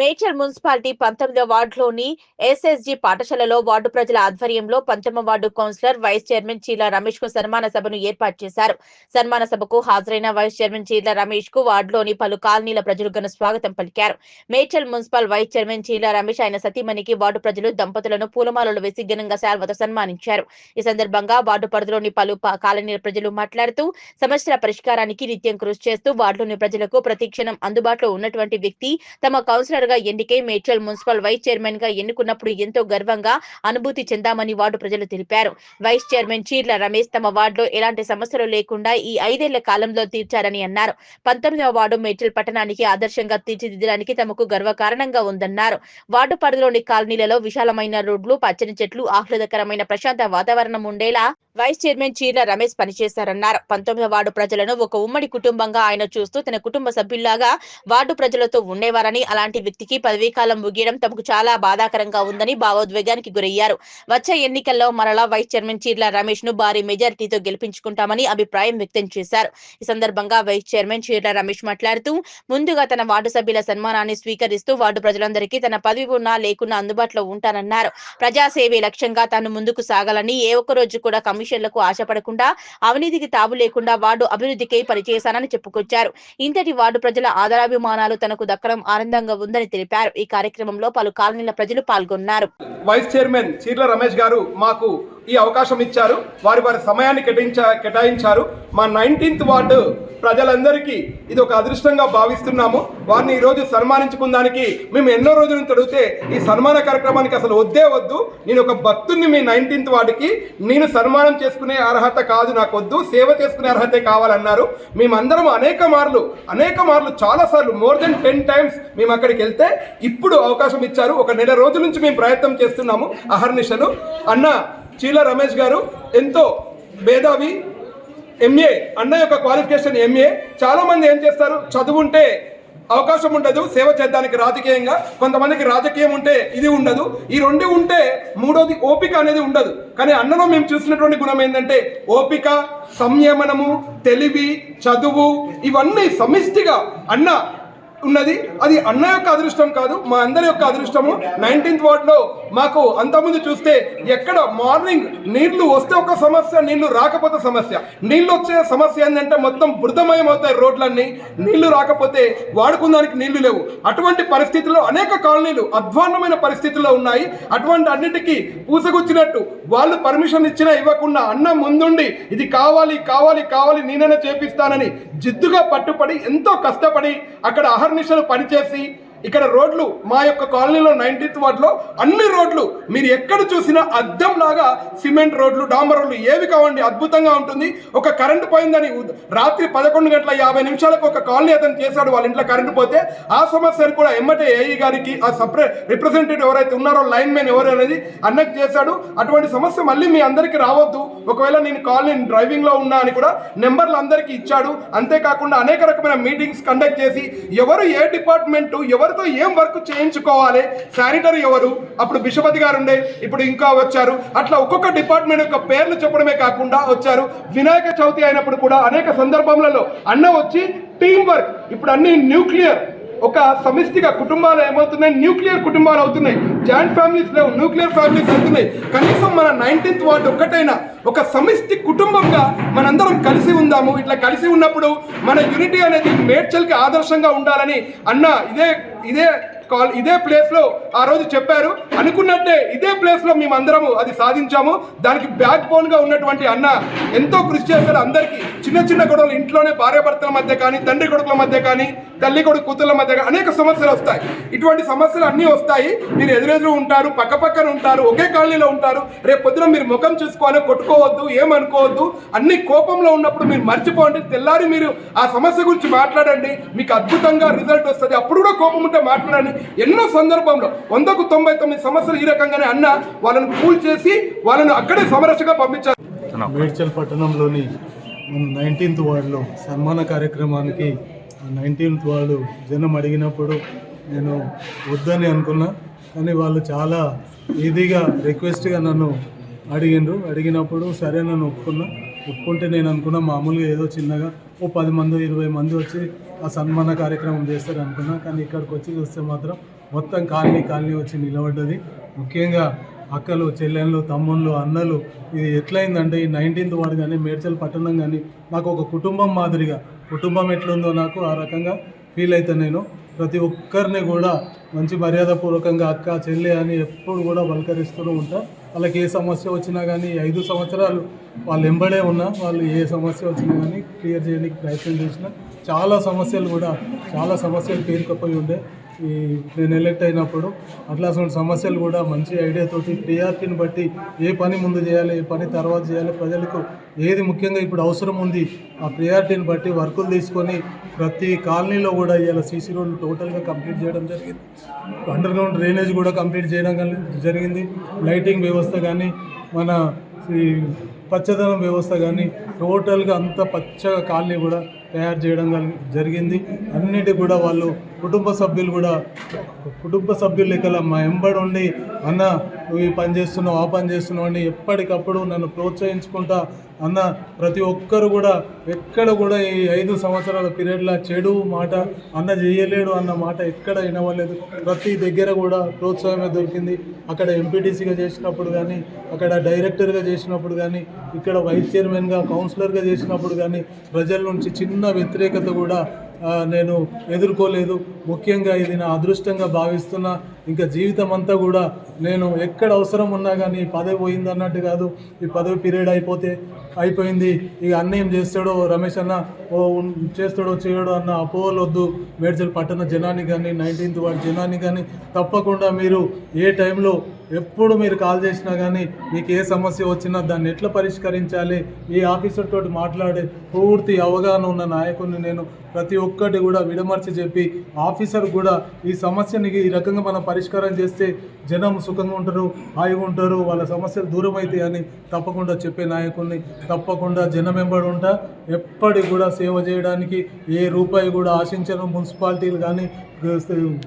Medchal municipality పంతొమ్మిదో వార్డులోని SSG పాఠశాలలో ward ప్రజల ఆధ్వర్యంలో పంతొమ్మిది ward councillor vice chairman Cheela రమేష్కు సన్మాన సభను ఏర్పాటు చేశారు. సన్మాన సభకు హాజరైన వైస్ చైర్మన్ చీల రమేష్కు వార్డులోని పలు కాలనీల ప్రజలు ఘన స్వాగతం పలికారు. Medchal municipal vice chairman Cheela Ramesh ఆయన సతీమణికి వార్డు ప్రజలు దంపతులను పూలమాలలు వేసి ఘనంగా శాల్వతో సన్మానించారు. ఈ సందర్భంగా వార్డు పరిధిలోని పలు కాలనీల ప్రజలు మాట్లాడుతూ సమస్యల పరిష్కారానికి నిత్యం కృషి చేస్తూ వార్డులోని ప్రజలకు ప్రతిక్షణం అందుబాటులో ఉన్నటువంటి వ్యక్తి తమ కౌన్సిలర్ గా ఎన్నికై మేడ్చల్ మున్సిపల్ వైస్ చైర్మన్గా ఎన్నుకున్నప్పుడు ఎంతో గర్వంగా అనుభూతి చెందామని వార్డు ప్రజలు తెలిపారు. వైస్ చైర్మన్ చీర్ల రమేష్ తమ వార్డులో ఎలాంటి సమస్యలు లేకుండా ఈ ఐదేళ్ళ కాలంలో తీర్చారని అన్నారు. పంతొమ్మిదవ వార్డు మేడ్చల్ పట్టణానికి ఆదర్శంగా తీర్చిదిద్దడానికి తమకు గర్వకారణంగా ఉందన్నారు. వార్డు పరిధిలోని కాలనీలలో విశాలమైన రోడ్లు పచ్చని చెట్లు ఆహ్లాదకరమైన ప్రశాంత వాతావరణం ఉండేలా వైస్ చైర్మన్ చీర్ల రమేష్ పనిచేశారన్నారు. పంతొమ్మిదవ వార్డు ప్రజలను ఒక ఉమ్మడి కుటుంబంగా ఆయన చూస్తూ తన కుటుంబ సభ్యుల్లాగా వార్డు ప్రజలతో ఉండేవారని అలాంటి వ్యక్తికి పదవీ కాలం ముగియడం తమకు చాలా బాధాకరంగా ఉందని భావోద్వేగానికి గురయ్యారు. వచ్చే ఎన్నికల్లో మరలా వైస్ చైర్మన్ చీర్ల రమేష్ను భారీ మెజారిటీతో గెలిపించుకుంటామని అభిప్రాయం వ్యక్తం చేశారు. ఈ సందర్భంగా వైస్ చైర్మన్ చీర్ల రమేష్ మాట్లాడుతూ ముందుగా తన వార్డు సభ్యుల సన్మానాన్ని స్వీకరిస్తూ వార్డు ప్రజలందరికీ తన పదవి ఉన్నా లేకున్నా అందుబాటులో ఉంటానన్నారు. ప్రజాసేవే లక్ష్యంగా తాను ముందుకు సాగాలని ఏ ఒక్క రోజు కూడా కమిషన్లకు ఆశపడకుండా అవినీతికి తావు లేకుండా వార్డు అభివృద్ధికై పనిచేశానని చెప్పుకొచ్చారు. ఇంతటి వార్డు ప్రజల ఆదరాభిమానాలు తనకు దక్కడం ఆనందంగా ఉందని తెలిపారు. ఈ కార్యక్రమంలో పలు కాలనీల ప్రజలు పాల్గొన్నారు. వైస్ చైర్మన్ చీర్ల రమేష్ గారు మాకు ఈ అవకాశం ఇచ్చారు. వారి వారి సమయాన్ని కేటాయించా కేటాయించారు. మా నైన్టీన్త్ వార్డు ప్రజలందరికీ ఇది ఒక అదృష్టంగా భావిస్తున్నాము. వారిని ఈరోజు సన్మానించుకుందానికి మేము ఎన్నో రోజుల నుంచి అడిగితే ఈ సన్మాన కార్యక్రమానికి అసలు వద్దే వద్దు. నేను ఒక భక్తుడిని మీ నైన్టీన్త్ వార్డుకి. నేను సన్మానం చేసుకునే అర్హత కాదు నాకు వద్దు సేవ చేసుకునే అర్హతే కావాలన్నారు. మేమందరం అనేక మార్లు అనేక మార్లు చాలాసార్లు మోర్ దెన్ టెన్ టైమ్స్ మేము అక్కడికి వెళ్తే ఇప్పుడు అవకాశం ఇచ్చారు. ఒక నెల రోజుల నుంచి మేము ప్రయత్నం చేస్తున్నాము. అహర్నిశలు. అన్న చీల రమేష్ గారు ఎంతో మేధావి ఎంఏ అన్న యొక్క క్వాలిఫికేషన్ ఎంఏ చాలామంది ఏం చేస్తారు? చదువుంటే అవకాశం ఉండదు సేవ చేయడానికి రాజకీయంగా. కొంతమందికి రాజకీయం ఉంటే ఇది ఉండదు. ఈ రెండు ఉంటే మూడోది ఓపిక అనేది ఉండదు. కానీ అన్నలో మేము చూసినటువంటి గుణం ఏంటంటే ఓపిక సంయమనము తెలివి చదువు ఇవన్నీ సమిష్టిగా అన్న ఉన్నది. అది అన్న యొక్క అదృష్టం కాదు మా అందరి యొక్క అదృష్టము. నైన్టీన్త్ వార్డ్లో మాకు అంతకుముందు చూస్తే ఎక్కడ మార్నింగ్ నీళ్ళు వస్తే ఒక సమస్య నీళ్ళు రాకపోతే సమస్య. నీళ్ళు వచ్చే సమస్య ఏంటంటే మొత్తం బృతమయం అవుతాయి రోడ్లన్నీ. నీళ్ళు రాకపోతే వాడుకుందానికి నీళ్ళు లేవు. అటువంటి పరిస్థితుల్లో అనేక కాలనీలు అధ్వాన్నమైన పరిస్థితుల్లో ఉన్నాయి. అటువంటి అన్నిటికీ పూసగుచ్చినట్టు వాళ్ళు పర్మిషన్ ఇచ్చినా ఇవ్వకుండా అన్న ముందుండి ఇది కావాలి కావాలి కావాలి నేనైనా చేపిస్తానని జిద్దుగా పట్టుపడి ఎంతో కష్టపడి అక్కడ అహర్నిశలు పనిచేసి ఇక్కడ రోడ్లు మా యొక్క కాలనీలో నైన్టీన్త్ వార్డులో అన్ని రోడ్లు మీరు ఎక్కడ చూసినా అద్దం లాగా సిమెంట్ రోడ్లు డాంబర్ రోడ్లు ఏవి కావండి అద్భుతంగా ఉంటుంది. ఒక కరెంటు పోయిందని రాత్రి పదకొండు గంటల యాభై నిమిషాలకు ఒక కాలనీ అతను చేశాడు వాళ్ళ ఇంట్లో కరెంటు పోతే ఆ సమస్యను కూడా ఎమ్మటే ఏఈ గారికి ఆ సపరే రిప్రజెంటేటివ్ ఎవరైతే ఉన్నారో లైన్ మ్యాన్ ఎవరు అనేది అన్నకు చేశాడు. అటువంటి సమస్య మళ్ళీ మీ అందరికీ రావద్దు. ఒకవేళ నేను కాలనీ డ్రైవింగ్లో ఉన్నా అని కూడా నెంబర్లు అందరికీ ఇచ్చాడు. అంతేకాకుండా అనేక రకమైన మీటింగ్స్ కండక్ట్ చేసి ఎవరు ఏ డిపార్ట్మెంట్ ఎవరితో ఏం వర్క్ చేయించుకోవాలి? శానిటరీ ఎవరు? అప్పుడు బిషపతి గారు ఉండే ఇప్పుడు ఇంకా వచ్చారు. అట్లా ఒక్కొక్క డిపార్ట్మెంట్ యొక్క పేర్లు చెప్పడమే కాకుండా వచ్చారు. వినాయక చవితి అయినప్పుడు కూడా అనేక సందర్భంలో అన్న వచ్చి టీం వర్క్ ఇప్పుడు అన్ని న్యూక్లియర్ ఒక సమిష్టిగా కుటుంబాలు ఏమవుతున్నాయి? న్యూక్లియర్ కుటుంబాలు అవుతున్నాయి. జాయింట్ ఫ్యామిలీస్ లేవు న్యూక్లియర్ ఫ్యామిలీస్ అవుతున్నాయి. కనీసం మన నైన్టీన్త్ వార్డు ఒక్కటైనా ఒక సమిష్టి కుటుంబంగా మనందరం కలిసి ఉందాము. ఇట్లా కలిసి ఉన్నప్పుడు మన యూనిటీ అనేది మేడ్చల్కి ఆదర్శంగా ఉండాలని అన్న ఇదే ఇదే కాల్ ఇదే ప్లేస్లో ఆ రోజు చెప్పారు. అనుకున్నట్టే ఇదే ప్లేస్లో మేమందరము అది సాధించాము. దానికి బ్యాక్ బోన్గా ఉన్నటువంటి అన్న ఎంతో కృషి చేశారు అందరికీ. చిన్న చిన్న గొడవలు ఇంట్లోనే భార్యాభర్తల మధ్య కానీ తండ్రి కొడుకుల మధ్య కానీ తల్లి కొడుకు కూతుర్ల మధ్య అనేక సమస్యలు వస్తాయి. ఇటువంటి సమస్యలు అన్నీ వస్తాయి. మీరు ఎదురెదురు ఉంటారు పక్క పక్కన ఉంటారు ఒకే కాలనీలో ఉంటారు. రేపు పొద్దున మీరు ముఖం చూసుకోవాలి కొట్టుకోవద్దు ఏమనుకోవద్దు అన్ని కోపంలో ఉన్నప్పుడు మీరు మర్చిపోండి. తెల్లారి మీరు ఆ సమస్య గురించి మాట్లాడండి. మీకు అద్భుతంగా రిజల్ట్ వస్తుంది. అప్పుడు కూడా కోపం ఉంటే మాట్లాడండి. ఎన్నో సందర్భంలో వందకు తొంభై తొమ్మిది సమస్యలు ఈ రకంగానే అన్న వాళ్ళని కూల్ చేసి వాళ్ళను అక్కడే సమరసగా పంపించారు. మేడ్చల్ పట్టణంలోని నైన్టీన్త్ వార్డులో సన్మాన కార్యక్రమానికి నైన్టీన్త్ వాళ్ళు జనం అడిగినప్పుడు నేను వద్దని అనుకున్నా కానీ వాళ్ళు చాలా ఈజీగా రిక్వెస్ట్గా నన్ను అడిగిండ్రు. అడిగినప్పుడు సరే నన్ను ఒప్పుకున్నా. ఒప్పుకుంటే నేను అనుకున్నా మామూలుగా ఏదో చిన్నగా ఓ పది మంది ఇరవై మంది వచ్చి ఆ సన్మాన కార్యక్రమం చేస్తారు అనుకున్నా. కానీ ఇక్కడికి వచ్చి చూస్తే మాత్రం మొత్తం కాలనీ కాలనీ వచ్చి నిలబడ్డది. ముఖ్యంగా అక్కలు చెల్లెళ్ళు తమ్ముళ్ళు అన్నలు ఇది ఎట్లయిందంటే ఈ నైన్టీన్త్ వార్డు కానీ మేడ్చల్ పట్టణం కానీ నాకు ఒక కుటుంబం మాదిరిగా కుటుంబం ఎట్లుందో నాకు ఆ రకంగా ఫీల్ అవుతా నేను. ప్రతి ఒక్కరిని కూడా మంచి మర్యాదపూర్వకంగా అక్క చెల్లె అని ఎప్పుడు కూడా పలకరిస్తూ ఉంటా. వాళ్ళకి ఏ సమస్య వచ్చినా కానీ ఐదు సంవత్సరాలు వాళ్ళు ఎంబడే ఉన్నా వాళ్ళు ఏ సమస్య వచ్చినా కానీ క్లియర్ చేయడానికి ప్రయత్నం చేసిన చాలా సమస్యలు కూడా చాలా సమస్యలు పేరుకపోయి ఉండే. ఈ నేను ఎలెక్ట్ అయినప్పుడు అట్లాంటి సమస్యలు కూడా మంచి ఐడియాతోటి ప్రియారిటీని బట్టి ఏ పని ముందు చేయాలి ఏ పని తర్వాత చేయాలి ప్రజలకు ఏది ముఖ్యంగా ఇప్పుడు అవసరం ఉంది ఆ ప్రియారిటీని బట్టి వర్కులు తీసుకొని ప్రతి కాలనీలో కూడా ఇవాళ సీసీ రోడ్లు టోటల్గా కంప్లీట్ చేయడం జరిగింది. అండర్ గ్రౌండ్ డ్రైనేజ్ కూడా కంప్లీట్ చేయడం కానీ జరిగింది. లైటింగ్ వ్యవస్థ కానీ మన ఈ పచ్చదనం వ్యవస్థ కానీ టోటల్గా అంత పచ్చగా కాలనీ కూడా తయారు చేయడం జరిగింది. అన్నిటి కూడా వాళ్ళు కుటుంబ సభ్యులు కూడా కుటుంబ సభ్యులు లెక్కల మా ఎంబడి ఉండి అన్న నువ్వు ఈ పని చేస్తున్నావు ఆ పని చేస్తున్నావు అని ఎప్పటికప్పుడు నన్ను ప్రోత్సహించుకుంటా అన్న ప్రతి ఒక్కరు కూడా ఎక్కడ కూడా ఈ ఐదు సంవత్సరాల పీరియడ్లో చెడు మాట అన్న చేయలేడు అన్న మాట ఎక్కడ వినవలేదు. ప్రతి దగ్గర కూడా ప్రోత్సాహమే దొరికింది. అక్కడ ఎంపీటీసీగా చేసినప్పుడు కానీ అక్కడ డైరెక్టర్గా చేసినప్పుడు కానీ ఇక్కడ వైస్ చైర్మన్గా కౌన్సిలర్గా చేసినప్పుడు కానీ ప్రజల నుంచి చిన్న వ్యతిరేకత కూడా నేను ఎదుర్కోలేదు. ముఖ్యంగా ఇది నా అదృష్టంగా భావిస్తున్నా. ఇంకా జీవితం అంతా కూడా నేను ఎక్కడ అవసరం ఉన్నా కానీ ఈ పదవి పోయింది అన్నట్టు కాదు. ఈ పదవి పీరియడ్ అయిపోతే అయిపోయింది. ఇక అన్న ఏం చేస్తాడో రమేష్ అన్న ఓ చేస్తాడో చేయడో అన్న అపోహలు వద్దు మేడ్చల్ పట్టణ జనాన్ని కానీ నైన్టీన్త్ వార్డ్ జనాన్ని కానీ తప్పకుండా మీరు ఏ టైంలో ఎప్పుడు మీరు కాల్ చేసినా కానీ మీకు ఏ సమస్య వచ్చినా దాన్ని ఎట్లా పరిష్కరించాలి? ఈ ఆఫీసర్ తోటి మాట్లాడే పూర్తి అవగాహన ఉన్న నాయకుడిని నేను ప్రతి ఒక్కటి కూడా విడమర్చి చెప్పి ఆఫీసర్ కూడా ఈ సమస్యని ఈ రకంగా మనం పరిష్కారం చేస్తే జనం సుఖంగా ఉంటారు హాయిగా ఉంటారు వాళ్ళ సమస్యలు దూరం అవుతాయి అని తప్పకుండా చెప్పే నాయకుడిని తప్పకుండా జనం వెంబడి ఉంటా. ఎప్పటికి కూడా సేవ చేయడానికి ఏ రూపాయి కూడా ఆశించను మున్సిపాలిటీలు కానీ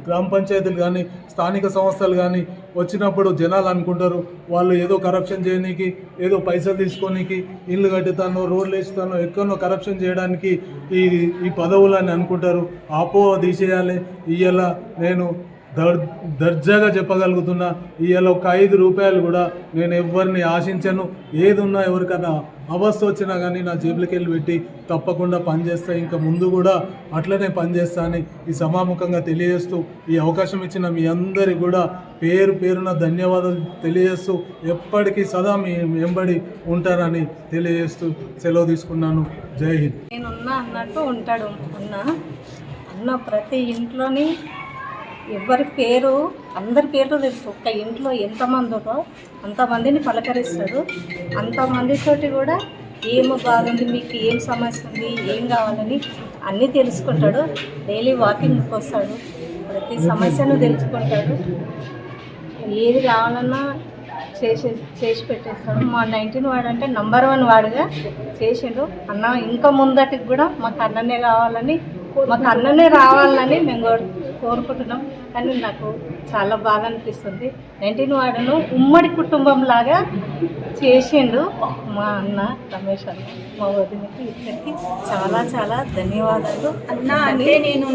గ్రామ పంచాయతీలు కానీ స్థానిక సంస్థలు కానీ వచ్చినప్పుడు జనాలు అనుకుంటారు వాళ్ళు ఏదో కరప్షన్ చేయనీకి ఏదో పైసలు తీసుకోనీకి ఇల్లు కట్టుతాను రోడ్లు వేస్తాను ఎక్కడో కరప్షన్ చేయడానికి ఈ ఈ పదవులు అని అనుకుంటారు. ఆపో తీసేయాలి. ఇయ్యాల నేను దర్ దర్జాగా చెప్పగలుగుతున్నా ఇవాళ ఒక ఐదు రూపాయలు కూడా నేను ఎవరిని ఆశించను. ఏది ఉన్నా ఎవరికైనా అవస్థ వచ్చినా కానీ నా జేబులకి వెళ్ళి పెట్టి తప్పకుండా పనిచేస్తా. ఇంకా ముందు కూడా అట్లనే పనిచేస్తా అని ఈ సమాముఖంగా తెలియజేస్తూ ఈ అవకాశం ఇచ్చిన మీ అందరికి కూడా పేరు పేరున ధన్యవాదాలు తెలియజేస్తూ ఎప్పటికీ సదా మీ వెంబడి ఉంటారని తెలియజేస్తూ సెలవు తీసుకున్నాను. జై హింద్. నేనున్నా అన్నట్టు ఉంటాడు అన్న అన్న ప్రతి ఇంట్లోని ఎవరి పేరు అందరి పేర్లు తెలుసు. ఒక్క ఇంట్లో ఎంతమంది ఉందో అంతమందిని పలకరిస్తాడు అంతమందితోటి కూడా ఏం బాగుంది మీకు ఏం సమస్య ఉంది ఏం కావాలని అన్నీ తెలుసుకుంటాడు. డైలీ వాకింగ్కి వస్తాడు ప్రతి సమస్యను తెలుసుకుంటాడు. ఏది కావాలన్నా చేసి చేసి పెట్టేస్తాడు. మా నైన్టీన్ వాడు అంటే నంబర్ వన్ వాడుగా చేసిండు. అన్న ఇంకా ముందటికి కూడా మాకు అన్ననే కావాలని మాకు అన్ననే రావాలని మేము కోరుకుంటున్నాం. కానీ నాకు చాలా బాగా అనిపిస్తుంది. నైన్టీన్ వాడును ఉమ్మడి కుటుంబం లాగా చేసిండు మా అన్న రమేష్ అన్న. మా వదినకి ఇద్దరికి చాలా చాలా ధన్యవాదాలు. అన్న అంటే నేను